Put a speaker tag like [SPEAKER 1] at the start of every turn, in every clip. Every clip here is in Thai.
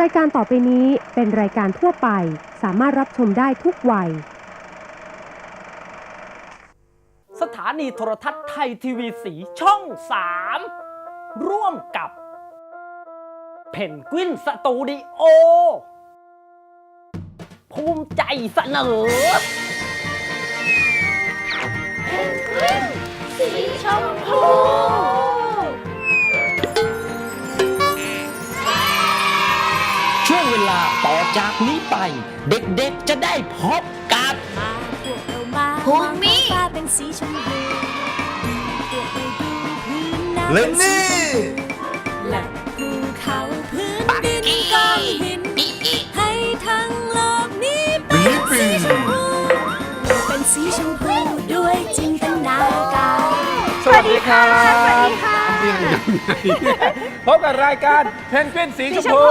[SPEAKER 1] รายการต่อไปนี้เป็นรายการทั่วไป สามารถรับชมได้ทุกวัย
[SPEAKER 2] สถานีโทรทัศน์ไทยทีวีสีช่อง 3 ร่วมกับเพนกวินสตูดิโอ ภูมิใจเสนอช่ วงเวลาต่อจากนี้ไป เด็กๆจะได้พบกับ
[SPEAKER 3] ภูมิ
[SPEAKER 4] ฟ้าเป็นสีชมพูเปรียบไปดูพื้นน้ำ
[SPEAKER 5] เลนนี่
[SPEAKER 4] และภูเขาพื้นดินก้อนหิน ให้ทั้งโลกนี้เป็นสีชมพูเป็นสีชมพูด้วยจินตนาการ
[SPEAKER 5] สวัสดีครับ
[SPEAKER 3] สวัสดีค่ะ
[SPEAKER 5] พบกับรายการเพนกวินสีชมพู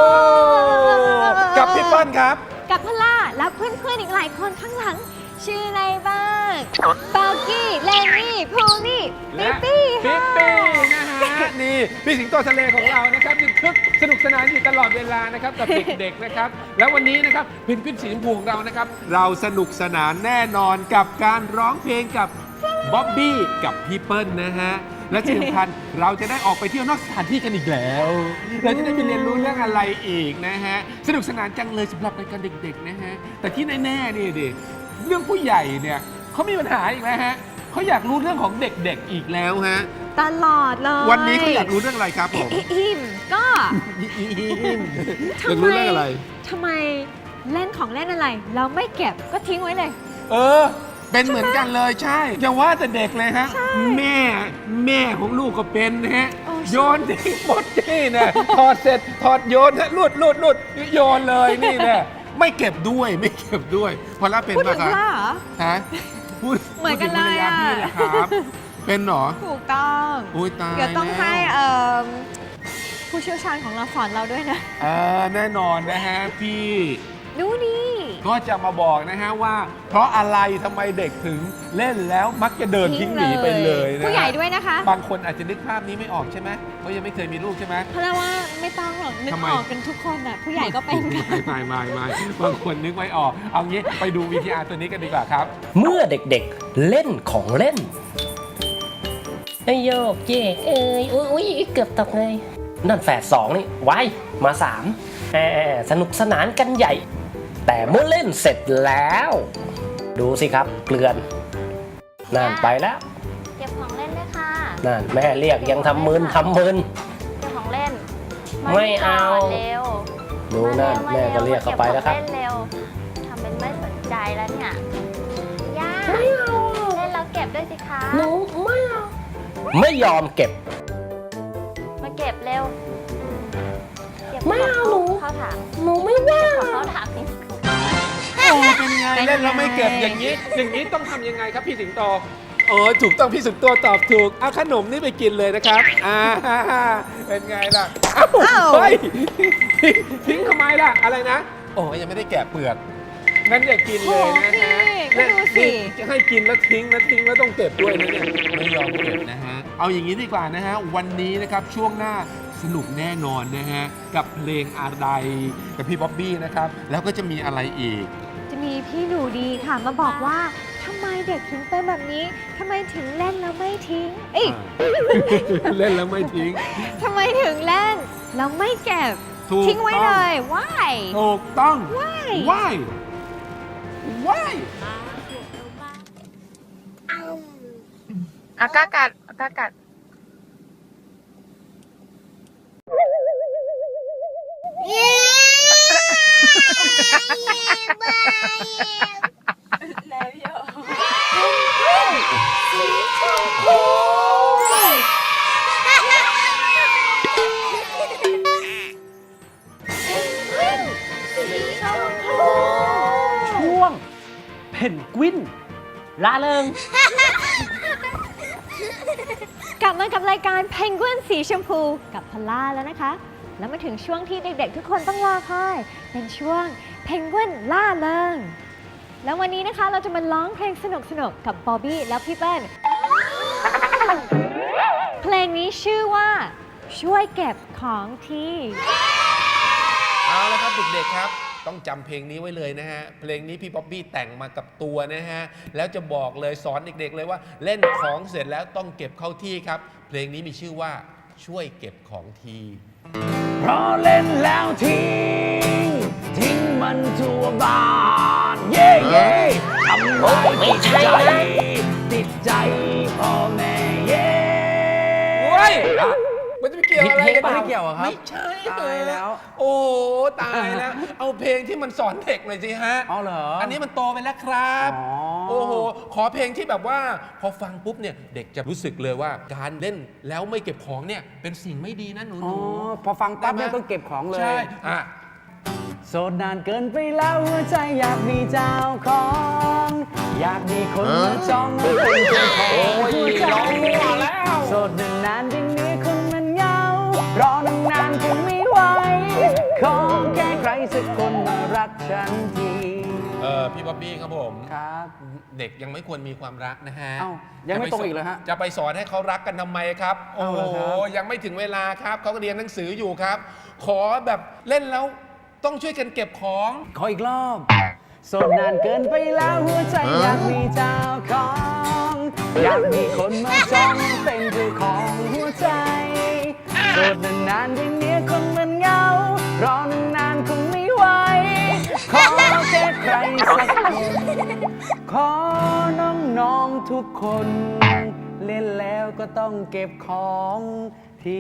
[SPEAKER 5] กับพี่เปิ้ลครับ
[SPEAKER 3] กับพล่าและเพื่อนๆอีกหลายคนข้างหลัง ชื่ออะไรบ้างปากี้เลนี่พูนี่
[SPEAKER 5] และ
[SPEAKER 3] ปิ๊ปปี้
[SPEAKER 5] ปิ๊ป
[SPEAKER 3] ค่ะ
[SPEAKER 5] ปี้นะฮะนี่พี่สิงโตทะเลของเรานะครับยังคึกสนุกสนานอยู่ตลอดเวลานะครับกับเด็กๆนะครับ แล้ววันนี้นะครับเพนกวินสีชมพูของเรานะครับ เราสนุกสนานแน่นอนกับการร้องเพลงกับบ๊อบบี้กับพี่เปิ้ลนะฮะ และที่สำคัญเราจะได้ออกไปเที่ยวนอกสถานที่กันอีกแล้ว เราจะได้ไปเรียนรู้เรื่องอะไรอีกนะฮะ สนุกสนานจังเลยสำหรับรายการเด็กๆนะฮะ แต่ที่แน่ๆนี่ดิเรื่องผู้ใหญ่เนี่ยเขามีปัญหาอีกแล้วฮะเขาอยากรู้เรื่องของเด็กๆอีกแล้วฮะ
[SPEAKER 3] ตลอดเลย
[SPEAKER 5] วันนี้เขาอยากรู้เรื่องอะไรครับผม
[SPEAKER 3] อิ่มก็
[SPEAKER 5] อยากรู้เรื่องอะไร
[SPEAKER 3] ทำไมเล่นของเล่นอะไร เราไม่เก็บก็ทิ้งไว้เลย
[SPEAKER 5] เออ เป็นเหมือนกันเลยใช่อย่าว่าแต่เด็กเลยฮะ แม่แม่ของลูกก็เป็นนะฮะ
[SPEAKER 3] โอ้ใช่
[SPEAKER 5] โยนทิ้งหมดนี่นะถอดเสร็จถอดโยนฮะลุดลุดลุดโยนเลยนี่นะไม่เก็บด้วยไม่เก็บด้วยพอละเป็น
[SPEAKER 3] พูด
[SPEAKER 5] ปะ
[SPEAKER 3] ถึง
[SPEAKER 5] ครับ
[SPEAKER 3] ว่าเหรอ
[SPEAKER 5] ฮะพูด
[SPEAKER 3] เหมือนกันเลย
[SPEAKER 5] พูดถึงภรร
[SPEAKER 3] อะ
[SPEAKER 5] พี่แหละครับ เป็นเหรอ
[SPEAKER 3] ถูกต้อง
[SPEAKER 5] โอ้ยตาย
[SPEAKER 3] เดี๋ยวต้อง
[SPEAKER 5] แล้ว
[SPEAKER 3] ให้เอิ่มผู้เชี่ยวชาญของเราสอนเราด้วยนะ
[SPEAKER 5] อ่าแน่นอนนะฮะ พี่
[SPEAKER 3] ดูนี่
[SPEAKER 5] ก็จะมาบอกนะฮะว่า เพราะอะไรทำไมเด็กถึงเล่นแล้วมักจะเดินทิ้งหนีไปเลยนะ
[SPEAKER 3] ผู้ใหญ่ด้วยนะคะ
[SPEAKER 5] บางคนอาจจะนึกภาพนี้ไม่ออกใช่ไหมเพราะยังไม่เคยมีลูกใช่ไหม
[SPEAKER 3] เพราะว่าไม่ต้องหรอกนึก
[SPEAKER 5] ทำไม
[SPEAKER 3] ออกกันทุกคนอะผู้ใหญ่ก็เป็นกัน
[SPEAKER 5] ไม่ไม่ไม่ไม่บางคนนึกไม่ออกเอางี้ไปดูวิทยาตัวนี้กันดีกว่าครับ
[SPEAKER 2] เมื่อเด็กๆเล่นของเล่นไอโยกเย่เอ้ยอุ้ยอุ้ยเกือบตกเลย นั่นแฝดสองนี่ไว้มาสามแหมสนุกสนานกันใหญ่ แต่เมื่อเล่นเสร็จแล้ว ดูสิครับเกลือนนั่นไปแล้ว
[SPEAKER 6] เก็บของเล่นด้วยค่ะ
[SPEAKER 2] นั่นแม่เรียกยังทำมึนทำมึน
[SPEAKER 6] เก็บของเล่น
[SPEAKER 2] ไม่เอา
[SPEAKER 6] ก่นเร็ว
[SPEAKER 2] ดูนั่น
[SPEAKER 6] มา
[SPEAKER 2] แม่
[SPEAKER 6] ร็ว
[SPEAKER 2] ก็เรียกเข้าไปแล้วครับ
[SPEAKER 6] เก็ของเล่นเร็วทำเป็นไม่สนใจแล้วเนี่ยย่าเล่นแล้วเก็บด้วยสิคะ
[SPEAKER 2] หนูไม่เอาไม่ยอมเก็บ
[SPEAKER 6] มาเก็บเร็วเก็บ
[SPEAKER 2] ไม่เอาหนู
[SPEAKER 6] เข้าถัง
[SPEAKER 2] หนูไม่
[SPEAKER 5] ไงเล่นแล้วไม่เก็บอย่างนี้ อย่างนี้ต้องทำยังไงครับพี่สิงโตเออถูกต้องพี่สิงโตตอบถูกเอาขนมนี่ไปกินเลยนะครับอ่าเป็นไงล่ะเอ้า
[SPEAKER 3] อ้าว
[SPEAKER 5] เฮ้ยทิ้งทิ้งทำไมล่ะอะไรนะโอ้ยังไม่ได้แกะเปลือก งั้นอย่ากินเลยนะฮะ
[SPEAKER 3] โอ้พี่ก็ดูสิ
[SPEAKER 5] นี่จะให้กินแล้วทิ้งแล้วทิ้งแล้วต้องเก็บด้วยนะเนี่ย ไม่ยอมเก็บนะฮะ เอาอย่างนี้ดีกว่านะฮะ วันนี้นะครับช่วงหน้าสนุกแน่นอนนะฮะ กับเพลงอะไรกับพี่บ๊อบบี้นะครับ แล้วก็จะมีอะไรอีก
[SPEAKER 3] จะมีพี่หนูดีค่ะมาบอกว่าทำไมเด็กถึงเป็นแบบนี้ทำไมถึงเล่นแล้วไม่ทิ้ง เอ้ย
[SPEAKER 5] เล่นแล้วไม่ทิ้ง
[SPEAKER 3] ทำไมถึงเล่นแล้วไม่เก็บ
[SPEAKER 5] ถูก
[SPEAKER 3] ทิ้งไว้
[SPEAKER 5] ต้อง
[SPEAKER 3] เลย why
[SPEAKER 5] ถูกต้อง
[SPEAKER 3] why
[SPEAKER 5] why why
[SPEAKER 7] อากากัดอากากัด
[SPEAKER 2] ช่วงเพนกวินลาเริง
[SPEAKER 3] กลับมากับรายการเพนกวินสีชมพูกับพล่าแล้วนะคะ แล้วมาถึงช่วงที่เด็กๆทุกคนต้องรอคอย เป็นช่วงเพนกวินล่าเริง แล้ววันนี้นะคะเราจะมาร้องเพลงสนุกๆกับบอบบี้และพี่เปิ้ล เพลงนี้ชื่อว่าช่วยเก็บของที
[SPEAKER 5] เอาเอาละครับเด็กๆครับ ต้องจำเพลงนี้ไว้เลยนะฮะ เพลงนี้พี่ป๊อบบี้แต่งมากับตัวนะฮะ แล้วจะบอกเลยสอนเด็กๆเลยว่าเล่นของเสร็จแล้วต้องเก็บเข้าที่ครับ เพลงนี้มีชื่อว่าช่วยเก็บของที
[SPEAKER 7] ราะเล่นแล้วทิ้ง ทิ้งมันทั่วบ้าน เย่เย่ทำลายติดใจ ติดใจพ่อแม่เย่
[SPEAKER 5] เฮ้ย มันจะไปเกี่ยวอะไรกัน
[SPEAKER 7] ไม่เกี่ยวเหรอครับ
[SPEAKER 5] ไม่ใช่
[SPEAKER 7] ตายแล้ว
[SPEAKER 5] โอ้ตายแล้ว เอาเพลงที่มันสอนเด็กหน่อยสิฮะ
[SPEAKER 7] เอาเหรออั
[SPEAKER 5] อันนี้มันโตไปแล้วครับ
[SPEAKER 7] อ๋อ
[SPEAKER 5] โอ้โห ขอเพลงที่แบบว่า พอฟังปุ๊บเนี่ยเด็กจะรู้สึกเลยว่าการเล่นแล้วไม่เก็บของเนี่ยเป็นสิ่งไม่ดีนะหนู
[SPEAKER 7] อ๋อ
[SPEAKER 5] ๆ
[SPEAKER 7] พอฟังปั๊บ
[SPEAKER 5] ได้ไหม
[SPEAKER 7] เนี่ยต้องเก็บของเลย
[SPEAKER 5] ใช่อะ
[SPEAKER 7] โสดนานเกินไปแล้วหัวใจอยากมีเจ้าของ อยากมีคนมาจ้องเป็นเจ้าของหัวใจ
[SPEAKER 5] ร้องมั่วแล้ว
[SPEAKER 7] โสดนานนานๆจึงมีค ฉันที
[SPEAKER 5] เออพี่บ๊อบบี้ครับผม
[SPEAKER 7] ครับ
[SPEAKER 5] เด็กยังไม่ควรมีความรักนะฮะ
[SPEAKER 7] เอ้ายังไม่
[SPEAKER 5] จะป
[SPEAKER 7] โตอีกเหรอฮะ
[SPEAKER 5] จะไปสอนให้เขารักกันทำไมครับ โอ้
[SPEAKER 7] เอา
[SPEAKER 5] โห
[SPEAKER 7] เหรอครับ
[SPEAKER 5] ยังไม่ถึงเวลาครับเขาก็เรียนหนังสืออยู่ครับ ขอแบบเล่นแล้วต้องช่วยกันเก็บของ
[SPEAKER 7] ขออีกรอบโสดนานเกินไปแล้วหัวใจอยากมีเจ้าของ อยากมีคนมาจ้องเป็นเจ้าของหัวใจโสดนานๆอย่างเนี้ยคนมันเหงา ขอน้องๆทุกคน เล่นแล้วก็ต้องเก็บของที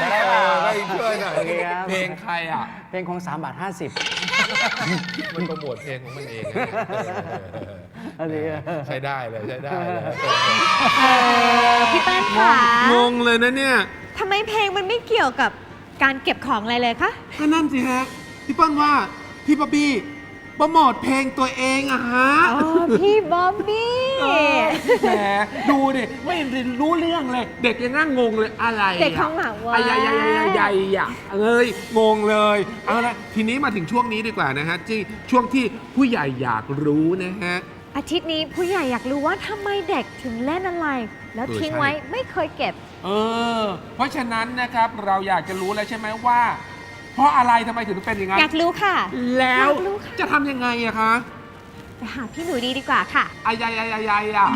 [SPEAKER 5] จะได้ป่าให้ช่วยหน่อย
[SPEAKER 7] โอเคครับ
[SPEAKER 5] เพลงใครอะ
[SPEAKER 7] เพลงของ3บาท50
[SPEAKER 5] มันโปรโมทเพลงของมันเองอะ
[SPEAKER 7] อันนี้
[SPEAKER 5] ใช้ได้เลยใช้ได้เลย
[SPEAKER 3] เออพี่เปิ้ลค่ะ
[SPEAKER 5] งงเลยนะเนี่ย
[SPEAKER 3] ทำไมเพลงมันไม่เกี่ยวกับการเก็บของอะไรเลยคะ
[SPEAKER 5] ก็นั่นสิฮะพี่เปิ้ลว่า พี่ป๊อบบี้โปรโมทเพลงตัวเองอะฮะ
[SPEAKER 3] อ๋อพี่บ๊อบบี้
[SPEAKER 5] เออแหมดูดิไม่รู้เรื่องเลย เด็กยังนั่งงงเลยอะไระ
[SPEAKER 3] เด็กของหมาว่า
[SPEAKER 5] อะใหญ่ใหญ่ใหญ่อะเอ้ยงงเลยเอาละทีนี้มาถึงช่วงนี้ดีกว่านะฮะที่ช่วงที่ผู้ใหญ่อยากรู้นะฮะ
[SPEAKER 3] อาทิตย์นี้ผู้ใหญ่อยากรู้ว่าทำไมเด็กถึงเล่นอะไร แล้ว
[SPEAKER 5] เออ
[SPEAKER 3] ทิ้ง
[SPEAKER 5] ใช่
[SPEAKER 3] ไว้ไม่เคยเก็บ
[SPEAKER 5] เออ เพราะฉะนั้นนะครับเราอยากจะรู้แล้วใช่ไหมว่า เพราะอะไรทำไมถึงเป็นอย่างนั้น
[SPEAKER 3] อยากรู้ค่ะ
[SPEAKER 5] แล้ว
[SPEAKER 3] อยากรู้ค่ะ
[SPEAKER 5] จะทำยังไงอะคะ
[SPEAKER 3] ไปหาพี่หนูดีดีกว่าค่ะ
[SPEAKER 5] อายายายายายอะ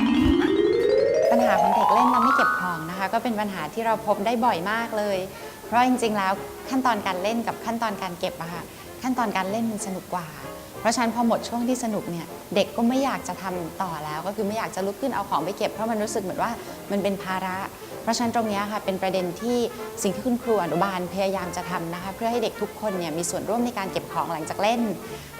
[SPEAKER 8] ปัญหาของเด็กเล่นแล้วไม่เก็บของนะคะ ก็เป็นปัญหาที่เราพบได้บ่อยมากเลย เพราะจริงๆแล้วขั้นตอนการเล่นกับขั้นตอนการเก็บอะค่ะขั้นตอนการเล่นมันสนุกกว่า เพราะฉะนั้นพอหมดช่วงที่สนุกเนี่ยเด็กก็ไม่อยากจะทำต่อแล้ว ก็คือไม่อยากจะลุกขึ้นเอาของไปเก็บเพราะมันรู้สึกเหมือนว่ามันเป็นภาระเพ ราะฉะนั้นตรงนี้ค่ะเป็นประเด็นที่สิ่งที่คุณครูอนุบาลพยายามจะทำนะคะเพื่อให้เด็กทุกคนเนี่ยมีส่วนร่วมในการเก็บของหลังจากเล่น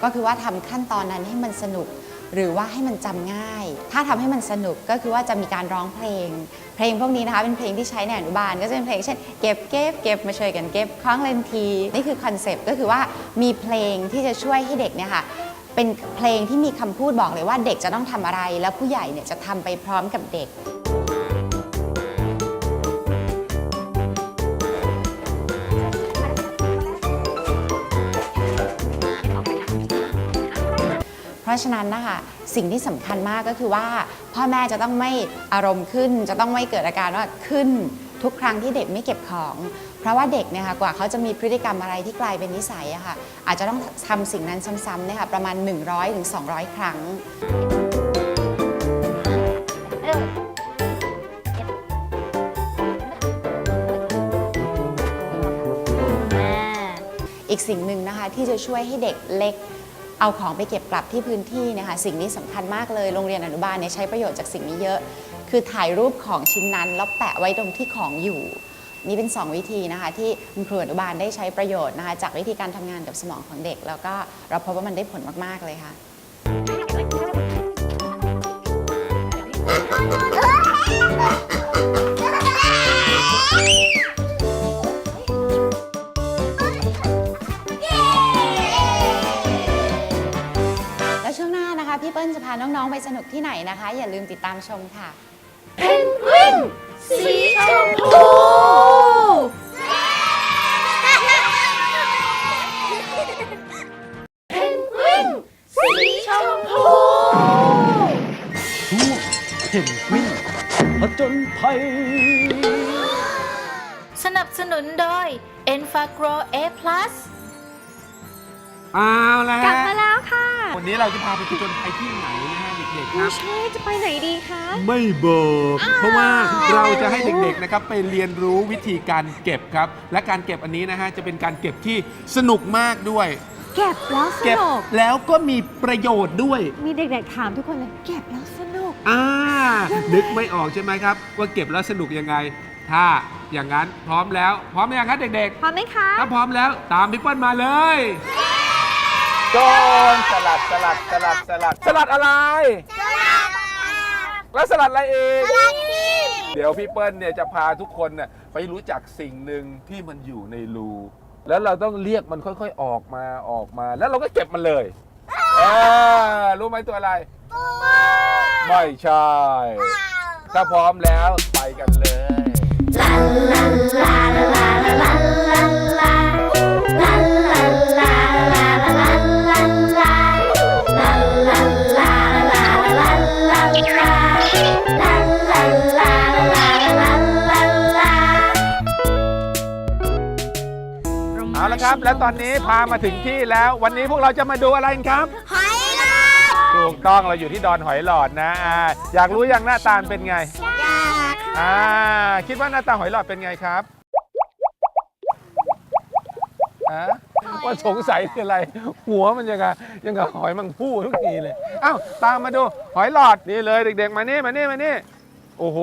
[SPEAKER 8] ก็คือว่าทำขั้นตอนนั้นให้มันสนุกหรือว่าให้มันจำง่าย ถ้าทำให้มันสนุกก็คือว่าจะมีการร้องเพลง เพลงพวกนี้นะคะเป็นเพลงที่ใช้ในอนุบาล ก็จะเป็นเพลงเช่นเก็บเก็บเก็บมาช่วยกันเก็บคล้องเล่นที นี่คือคอนเซปต์ก็คือว่ามีเพลงที่จะช่วยให้เด็กเนี่ยค่ะเป็นเพลงที่มีคำพูดบอกเลยว่าเด็กจะต้องทำอะไร แล้วผู้ใหญ่เนี่ยจะทำไปพร้อมกับเด็ก ราะฉะนั้นนะคะสิ่งที่สำคัญมากก็คือว่า พ่อแม่จะต้องไม่อารมณ์ขึ้น จะต้องไม่เกิดอาการว่าขึ้นทุกครั้งที่เด็กไม่เก็บของ เพราะว่าเด็กเนี่ยค่ะกว่าเขาจะมีพฤติกรรมอะไรที่กลายเป็นนิสัยอะค่ะอาจจะต้องทำสิ่งนั้นซ้ำๆเนี่ยค่ะประมาณ 100-200 ครั้งอีกสิ่งหนึ่งนะคะที่จะช่วยให้เด็กเล็ก เอาของไปเก็บกลับที่พื้นที่นะคะสิ่งนี้สำคัญมากเลยโรงเรียนอนุบาลเนี่ยใช้ประโยชน์จากสิ่งนี้เยอะ คือถ่ายรูปของชิ้นนั้นแล้วแปะไว้ตรงที่ของอยู่ นี่เป็น 2 วิธีนะคะที่คุณครูอนุบาลได้ใช้ประโยชน์นะคะจากวิธีการทำงานกับสมองของเด็ก แล้วก็เราพบว่ามันได้ผลมาก ๆ เลยค่ะ ปิ้ลจะพาน้อง ๆ ไปสนุกที่ไหนนะคะ อย่าลืมติดตามชมค่ะ
[SPEAKER 6] สีชมพูเพนกวินสีชมพู
[SPEAKER 7] เพนกวินผจญภัย
[SPEAKER 4] สนับสนุนโดย e n f a g r o A+
[SPEAKER 5] เอาละ
[SPEAKER 3] กลับ
[SPEAKER 5] ฮะ
[SPEAKER 3] มาแล้วค่ะ
[SPEAKER 5] วันนี้เราจะพาไปผจญภัยที่ไหนนะฮะเด็กๆค
[SPEAKER 3] อุ้
[SPEAKER 5] รั
[SPEAKER 3] ย
[SPEAKER 5] บ
[SPEAKER 3] ใช่จะไปไหนดีคะ
[SPEAKER 5] ไม่บอกเพราะว่าเราจะให้เด็กๆนะครับไปเรียนรู้วิธีการเก็บครับ และการเก็บอันนี้นะฮะจะเป็นการเก็บที่สนุกมากด้วย
[SPEAKER 3] เก็บแล้วส
[SPEAKER 5] เก็บ
[SPEAKER 3] นุก
[SPEAKER 5] แล้วก็มีประโยชน์ด้วย
[SPEAKER 3] มีเด็กๆถามทุกคนเลย เก็บแล้วสนุก
[SPEAKER 5] อ่า นึกไม่ออกใช่ไหมครับ ว่าเก็บแล้วสนุกยังไง ถ้าอย่างนั้นพร้อมแล้ว พร้อมยังครับเด็ก
[SPEAKER 3] พร้อมไหมคะ
[SPEAKER 5] ๆ ถ้าพร้อมแล้วตามพี่เปิ้ลมาเลย
[SPEAKER 7] โดนสลัดสลัดสลัดสลัด
[SPEAKER 5] สลัดอะไรแล้วสลัดอะไรเองเดี๋ยวพี่เปิ้ลเนี่ยจะพาทุกคนเนี่ยไปรู้จักสิ่งหนึ่งที่มันอยู่ในรู แล้วเราต้องเรียกมันค่อยๆออกมาออกมา แล้วเราก็เก็บมันเลยเออรู้ไหมตัวอะไรไม่ใช่ ถ้าพร้อมแล้วไปกันเลยเอาละครั แล้วตอนนี้พามาถึงที่แล้ว วันนี้พวกเราจะมาดูอะไรกันครับ
[SPEAKER 6] หอยลาย
[SPEAKER 5] ถูกต้องเราอยู่ที่ดอนหอยหลอดนะอ่าอยากรู้ยังหน้าตาเป็นไง
[SPEAKER 6] ยาก
[SPEAKER 5] อ่าคิดว่าหน้าตาหอยหลอดเป็นไงครับอะว่าสงสัยคืออะไร หัวมันยังไงยังกับหอยมังผู้ทุกทีเลยอ้าวตามมาดูหอยหลอดนี่เลยเด็กๆ มานี่มานี่มานี่โอ้โห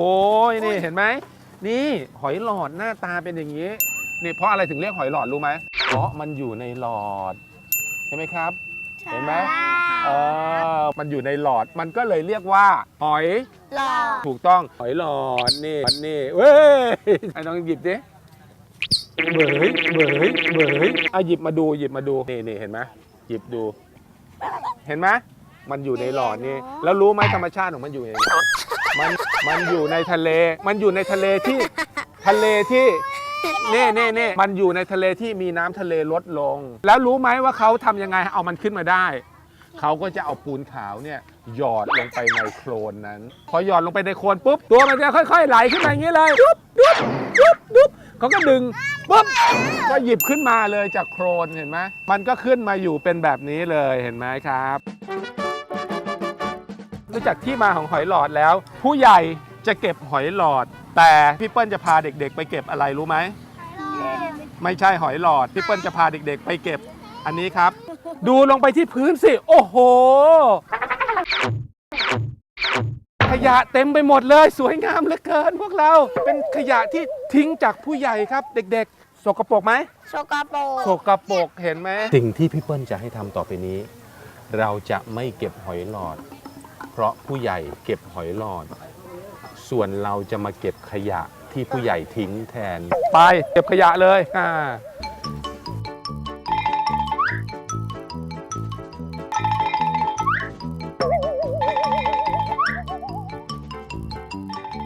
[SPEAKER 5] นี่เห็นไหมนี่หอยหลอดหน้าตาเป็นอย่างนี้ นี่เพราะอะไรถึงเรียกหอยหลอดรู้ไหมเพราะมันอยู่ในหลอดใช่ไหมครับ เห็นไหมเออมันอยู่ในหลอดมันก็เลยเรียกว่า หอย
[SPEAKER 6] หล่อ
[SPEAKER 5] ถูกต้องหอยหลอดนี่นี่เว้ยไอ้น้องหยิบดิเหมยเหมยเหมยเอาหยิบมาดูหยิบมาดูนี่นี่เห็นไหมหยิบดู เห็นไหมมันอยู่ในหลอดนี่แล้วรู้ไหมธรรมชาติของมันอยู่ยังไงมันมันอยู่ในทะเล มันอยู่ในทะเลที่ทะเลที่เน่เน่เน่มันอยู่ในทะเลที่มีน้ำทะเลลดลง แล้วรู้ไหมว่าเขาทำยังไงเอามันขึ้นมาได้ เขาก็จะเอาปูนขาวเนี่ยหยอดลงไปในโคลนนั้น พอหยอดลงไปในโคลนปุ๊บ ตัวมันจะค่อย ๆ ไหลขึ้นมาอย่างนี้เลยดุ๊บดุ๊บดุ๊บดุ๊บเขาก็ดึงปุ๊บก็หยิบขึ้นมาเลยจากโคลนเห็นไหมมันก็ขึ้นมาอยู่เป็นแบบนี้เลยเห็นไหมครับรู้จักที่มาของหอยหลอดแล้ว ผู้ใหญ่จะเก็บหอยหลอด แต่พี่เปิ้ลจะพาเด็กๆ ไปเก็บอะไรรู้ไหม ไม่ใช่หอยหลอด พี่เปิ้ลจะพาเด็กๆ ไปเก็บอันนี้ครับ ดูลงไปที่พื้นสิ โอ้โห ขยะเต็มไปหมดเลย สวยงามเหลือเกินพวกเรา เป็นขยะที่ทิ้งจากผู้ใหญ่ครับ เด็กๆ สกปรกไหม
[SPEAKER 6] โชกาโป
[SPEAKER 5] สกปรกเห็นไหม สิ่งที่พี่เปิ้ลจะให้ทำต่อไปนี้ เราจะไม่เก็บหอยหลอด เพราะผู้ใหญ่เก็บหอยหลอด ส่วนเราจะมาเก็บขยะที่ผู้ใหญ่ทิ้งแทน ไปเก็บขยะเลยอ่า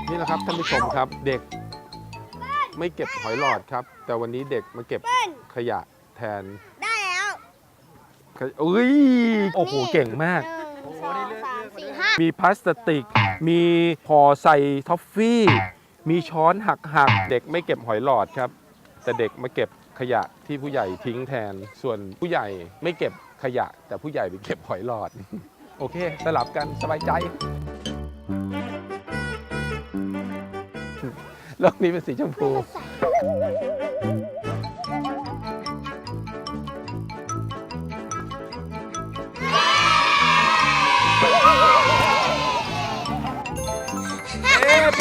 [SPEAKER 5] นี่แหละครับท่านผู้ชมครับเด็กไม่เก็บหอยหลอดครับ แต่วันนี้เด็กมาเก็บขยะแทน
[SPEAKER 6] ได้แล้ว
[SPEAKER 5] อุ้ยโอ้โหเก่งมาก
[SPEAKER 6] หนึ่งสองสามสี่ห้า
[SPEAKER 5] มีพลาสติก มีห่อใส่ท็อฟฟี่ มีช้อนหักหักๆเด็กไม่เก็บหอยหลอดครับ แต่เด็กมาเก็บขยะที่ผู้ใหญ่ทิ้งแทน ส่วนผู้ใหญ่ไม่เก็บขยะ แต่ผู้ใหญ่ไปเก็บหอยหลอด โอเค สลับกันสบายใจโลกนี้เป็นสีชมพู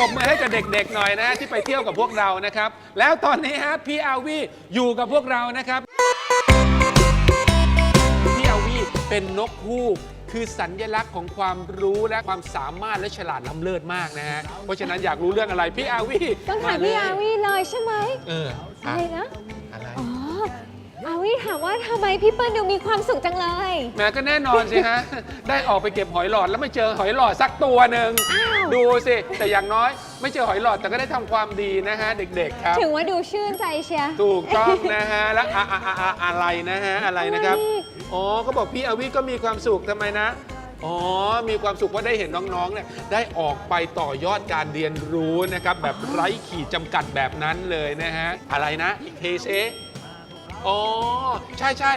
[SPEAKER 5] ปรบมือให้กับเด็กๆหน่อยนะ ที่ไปเที่ยวกับพวกเรานะครับ แล้วตอนนี้ฮะพี่อาวีอยู่กับพวกเรานะครับ พี่อาวีเป็นนกฮูกคือสัญลักษณ์ของความรู้และความสามารถและฉลาดล้ำเลิศมากนะฮะเพราะฉะนั้นอยากรู้เรื่องอะไรพี่อาวี
[SPEAKER 3] ต้องถาม
[SPEAKER 5] เล
[SPEAKER 3] พี่
[SPEAKER 5] ย
[SPEAKER 3] อาวีเลยใช่ไหม
[SPEAKER 5] เออ
[SPEAKER 3] อะ
[SPEAKER 5] อะ
[SPEAKER 3] ไรนะ
[SPEAKER 5] อะไร
[SPEAKER 3] อ๋ออาวีถามว่าทำไมพี่เปิ้ลดูมีความสุขจังเลย
[SPEAKER 5] แหม่ก็แน่นอนสิฮะ ได้ออกไปเก็บหอยหลอดแล้วไม่เจอหอยหลอดสักตัวหนึ่งดูสิ แต่อย่างน้อยไม่เจอหอยหลอดแต่ก็ได้ทำความดีนะฮะ เด็กๆครับ
[SPEAKER 3] ถึงว่าดูชื่นใจเชียร์
[SPEAKER 5] ถูกต้องนะฮะ แล้วอะอะอะอะอะไรนะฮะ อะไรนะครับ
[SPEAKER 3] อะไร
[SPEAKER 5] อ๋อก็บอกพี่อวิก็มีความสุขทำไมนะ อ๋อ มีความสุขว่าได้เห็นน้องๆเนี่ยได้ออกไปต่อยอดการเรียนรู้นะครับ แบบไร้ขีดจำกัดแบบนั้นเลยนะฮะ อะไรนะอีกเทเซ อ๋อใช่ใช่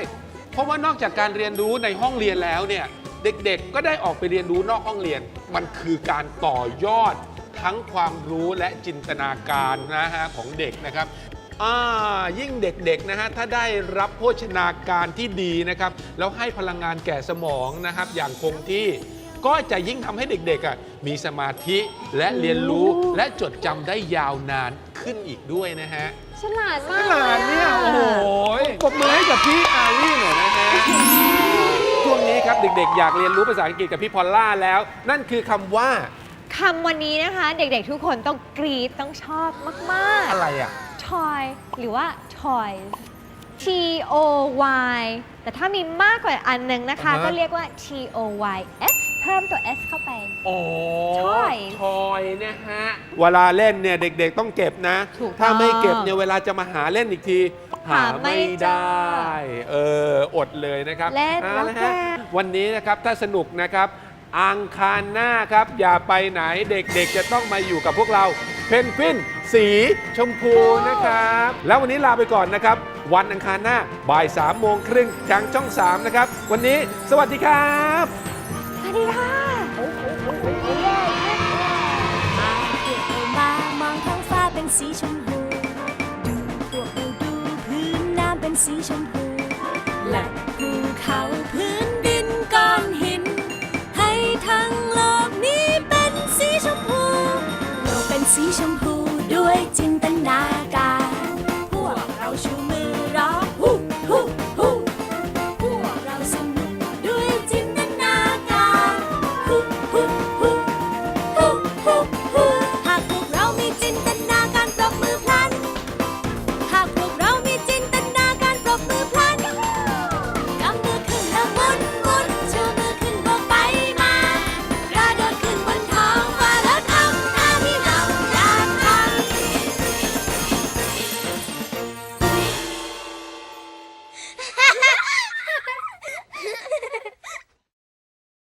[SPEAKER 5] เพราะว่านอกจากการเรียนรู้ในห้องเรียนแล้วเนี่ยเด็กๆ ก็ได้ออกไปเรียนรู้นอกห้องเรียน มันคือการต่อยอดทั้งความรู้และจินตนาการนะฮะของเด็กนะครับอ่ายิ่งเด็กๆนะฮะถ้าได้รับโภชนาการที่ดีนะครับแล้วให้พลังงานแก่สมองนะครับ อย่างคงที่ก็จะยิ่งทำให้เด็กๆอะมีสมาธิและเรียนรู้และจดจำได้ยาวนานขึ้นอีกด้วยนะฮะ
[SPEAKER 3] ฉลาด
[SPEAKER 5] ข
[SPEAKER 3] มาก
[SPEAKER 5] นาดเนี่ย โอ้โหปรบมือให้กับพี่อารี่หน่อยนะฮะช่วงนี้ครับเด็กๆ อยากเรียนรู้ภาษาอังกฤษกับพี่พอลล่าแล้ว นั่นคือคำว่า
[SPEAKER 3] คำวันนี้นะคะ เด็กๆทุกคนต้องกรี๊ดต้องชอบมากๆ
[SPEAKER 5] อะไรอะ
[SPEAKER 3] toy หรือว่า toys T O Y แต่ถ้ามีมากกว่าอันหนึงนะคะ
[SPEAKER 5] อ่าฮะ
[SPEAKER 3] ก็เรียกว่า T O Y S เพิ่มตัว S เข้าไป
[SPEAKER 5] โอ้
[SPEAKER 3] Toy
[SPEAKER 5] ทอยนะฮะ เวลาเล่นเนี่ยเด็กๆต้องเก็บนะ
[SPEAKER 3] ถูกต้อง
[SPEAKER 5] ถ้าไม่เก็บเนี่ยเวลาจะมาหาเล่นอีกที
[SPEAKER 3] หาไม่เจอ
[SPEAKER 5] เอออดเลยนะครับ
[SPEAKER 3] เล่น
[SPEAKER 5] อา
[SPEAKER 3] แล้ว
[SPEAKER 5] ละ
[SPEAKER 3] แก
[SPEAKER 5] ฮะวันนี้นะครับถ้าสนุกนะครับ อังคารหน้าครับ อย่าไปไหนเด็กๆ จะต้องมาอยู่กับพวกเรา เพนกวินสีชมพูนะครับ แล้ววันนี้ลาไปก่อนนะครับ วันอังคารหน้าบ่าย3ามโมงครึ่งทางช่อง 3 นะครับ วันนี้สวัสดีครับ
[SPEAKER 3] สวัสดีค่ะ
[SPEAKER 4] มามองท้องฟ้าเป็นสีชมพู ดูพวกเราดูพื้นน้ำเป็นสีชมพู และภูเขาพื้นดินก้อนหิน ให้ทั้งโลกนี้เป็นสีชมพู โลกเป็นสีชมพูด้วยจินตนา